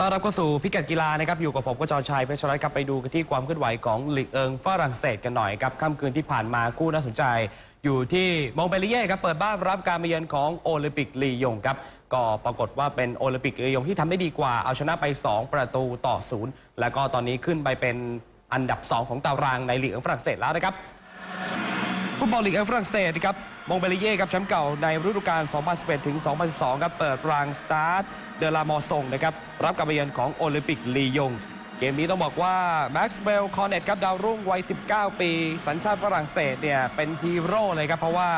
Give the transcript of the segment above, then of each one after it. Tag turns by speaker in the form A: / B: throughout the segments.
A: ต้อนรับเข้าสู่พิกัดกีฬานะครับอยู่กับผมกจรชัยเพชรรัตน์ครับไปดูกันที่ความเคลื่อนไหวของลีกเอิงฝรั่งเศสกันหน่อยครับค่ำคืนที่ผ่านมาคู่น่าสนใจ อยู่ที่มองเบลีเย่ครับเปิดบ้านรับการมาเยือนของโอลิมปิกลียงครับก็ปรากฏว่าเป็นโอลิมปิกลียงที่ทำได้ดีกว่าเอาชนะไป 2 ประตูต่อศูนย์แล้วก็ตอนนี้ขึ้นไปเป็นอันดับ 2 ของตารางในลีกเอิงฝรั่งเศสแล้วนะครับ ฟุตบอลลีกเอฝรั่งเศสนะครับมงเบลีเย่ครับแชมป์เก่าในฤดูกาล 2011 ถึง 2012 ครับ เปิดรางสตาร์ทเดลามอซงนะครับ รับการเยือนของโอลิมปิกลียง เกมนี้ต้องบอกว่าแม็กซ์เวลคอนเนตครับดาวรุ่งวัย 19 ปี สัญชาติฝรั่งเศสเนี่ยเป็นฮีโร่เลยครับเพราะว่า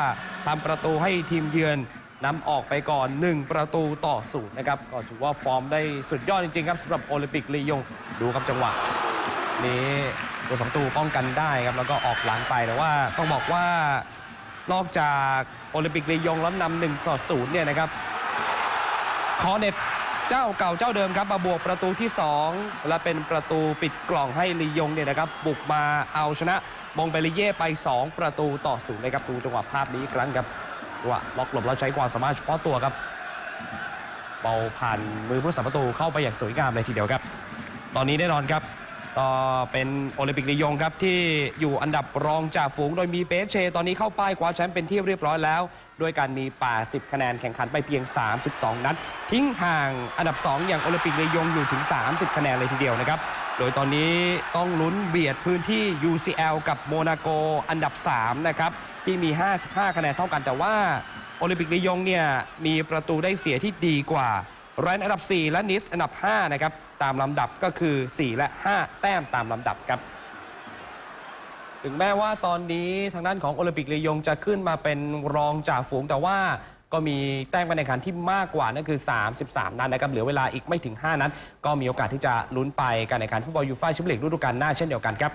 A: ทำประตูให้ทีมเยือนนำออกไปก่อน 1 ประตูต่อศูนย์นะครับก็ถือว่าฟอร์มได้สุดยอดจริงๆครับสำหรับโอลิมปิกลียง ดูครับจังหวะ นี้ตัวสองตูป้องกันได้ครับแล้วก็ออกหลังไปแต่ว่าต้องบอกว่านอกจากโอลิมปิกลียงล้วนำหนึ่งต่อศูนย์เนี่ยนะครับคอเน็ตเจ้าเก่าเจ้าเดิมครับมาบวกประตูที่ 2 และเป็นประตูปิดกล่องให้ลียงเนี่ยนะครับบุกมาเอาชนะมงเบลิเย่ไป 2 ประตูต่อศูนย์นะครับดูจังหวะภาพนี้อีกครั้งครับว่าล็อกหลบแล้วใช้ความสามารถเฉพาะตัวครับเบาผ่านมือผู้สัมประตูเข้าไปอย่างสวยงามเลยทีเดียวครับ ตอนนี้แน่นอนครับ ก็เป็นโอลิมปิกลียงครับที่อยู่อันดับรองจากฝูง โดยมีเปเช ตอนนี้เข้าป้ายคว้าแชมป์เป็นที่เรียบร้อยแล้ว ด้วยการมี 80 คะแนนแข่งขันไปเพียง 32 นัด ทิ้งห่างอันดับ 2 อย่างโอลิมปิกลียงอยู่ถึง 30 คะแนนเลยทีเดียวนะครับ โดยตอนนี้ต้องลุ้นเบียดพื้นที่ UCL กับโมนาโกอันดับ 3 นะครับที่มี 55 คะแนนเท่ากันแต่ว่าโอลิมปิกลียงเนี่ยมีประตูได้เสียที่ดีกว่า แรนอันดับ 4 และนิสอันดับ 5 นะครับ ตามลำดับก็คือ 4 และ 5 แต้มตามลำดับครับ ถึงแม้ว่าตอนนี้ทางด้านของโอลิมปิกลียงจะขึ้นมาเป็นรองจ่าฝูงแต่ว่าก็มีแต้มการแข่งขันที่มากกว่านั่นคือ 33 นัดนะครับ เหลือเวลาอีกไม่ถึง 5 นัดก็มีโอกาสที่จะลุ้นไปการแข่งขันฟุตบอลยูฟ่าแชมเปี้ยนลีกฤดูกาลหน้าเช่นเดียวกันครับ